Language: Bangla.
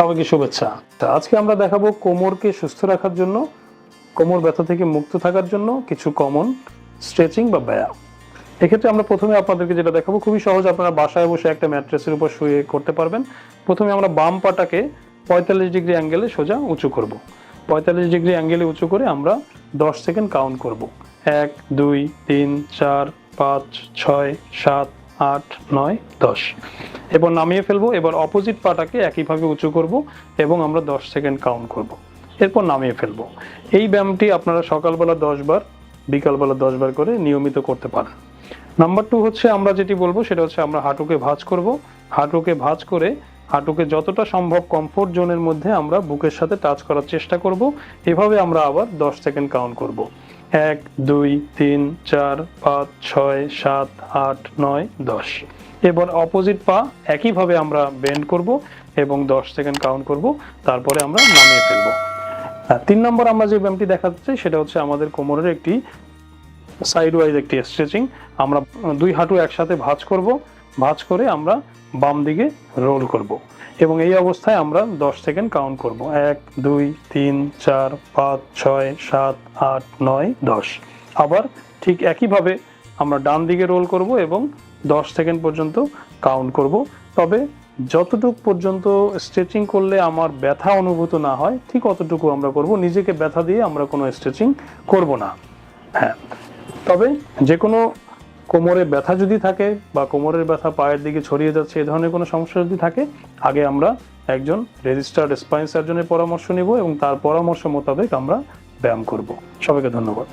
সবাইকে শুভেচ্ছা। তা আজকে আমরা দেখাবো কোমরকে সুস্থ রাখার জন্য, কোমর ব্যথা থেকে মুক্ত থাকার জন্য কিছু কমন স্ট্রেচিং বা ব্যায়াম। এক্ষেত্রে আমরা প্রথমে আপনাদেরকে যেটা দেখাবো, খুবই সহজ, আপনারা বাসায় বসে একটা ম্যাট্রেসের উপর শুয়ে করতে পারবেন। প্রথমে আমরা বাম পাটাকে পঁয়তাল্লিশ ডিগ্রি অ্যাঙ্গেলে সোজা উঁচু করব। পঁয়তাল্লিশ ডিগ্রি অ্যাঙ্গেলে উঁচু করে আমরা দশ সেকেন্ড কাউন্ট করব। এক, দুই, তিন, চার, পাঁচ, ছয়, সাত, আট, নয়, দশ। এবার নামিয়ে ফেলব, এবার অপোজিট পাটাকে একইভাবে উঁচু করব এবং আমরা দশ সেকেন্ড কাউন্ট করব। এরপর নামিয়ে ফেলব। এই ব্যায়ামটি আপনারা সকালবেলা দশ বার, বিকালবেলা দশ বার করে নিয়মিত করতে পারেন। নাম্বার টু হচ্ছে আমরা যেটি বলব, সেটা হচ্ছে আমরা হাঁটুকে ভাঁজ করব। হাঁটুকে ভাঁজ করে হাঁটুকে যতটা সম্ভব কমফোর্ট জোনের মধ্যে আমরা বুকের সাথে টাচ করার চেষ্টা করব। এভাবে আমরা আবার দশ সেকেন্ড কাউন্ট করব। এক, দুই, তিন, চার, পাঁচ, ছয়, সাত, আট, নয়, দশ। এবার অপোজিট পা একইভাবে আমরা বেন্ড করব এবং দশ সেকেন্ড কাউন্ট করব, তারপরে আমরা নামিয়ে ফেলব। তিন নম্বর আমরা যে ব্যায়ামটি দেখাচ্ছি সেটা হচ্ছে আমাদের কোমরের একটি সাইড ওয়াইজ একটি স্ট্রেচিং আমরা দুই হাঁটু একসাথে ভাঁজ করব ভাঁজ করে আমরা বাম দিকে রোল করব। এবং এই অবস্থায় আমরা দশ সেকেন্ড কাউন্ট করব। এক, দুই, তিন, চার, পাঁচ, ছয়, সাত, আট, নয়, দশ। আবার ঠিক একইভাবে আমরা ডান দিকে রোল করব এবং দশ সেকেন্ড পর্যন্ত কাউন্ট করব। তবে যতটুক পর্যন্ত স্ট্রেচিং করলে আমার ব্যথা অনুভূত না হয়, ঠিক অতটুকু আমরা করব। নিজেকে ব্যথা দিয়ে আমরা কোনো স্ট্রেচিং করব না। হ্যাঁ। তবে যে কোনো কোমরে ব্যথা যদি থাকে বা কোমরের ব্যথা পায়ের দিকে ছড়িয়ে যাচ্ছে, এ ধরনের কোনো সমস্যা যদি থাকে, আগে আমরা একজন রেজিস্টার্ড স্পাইন সার্জনের পরামর্শ নিব এবং তার পরামর্শ মোতাবেক আমরা ব্যায়াম করব। সবাইকে ধন্যবাদ।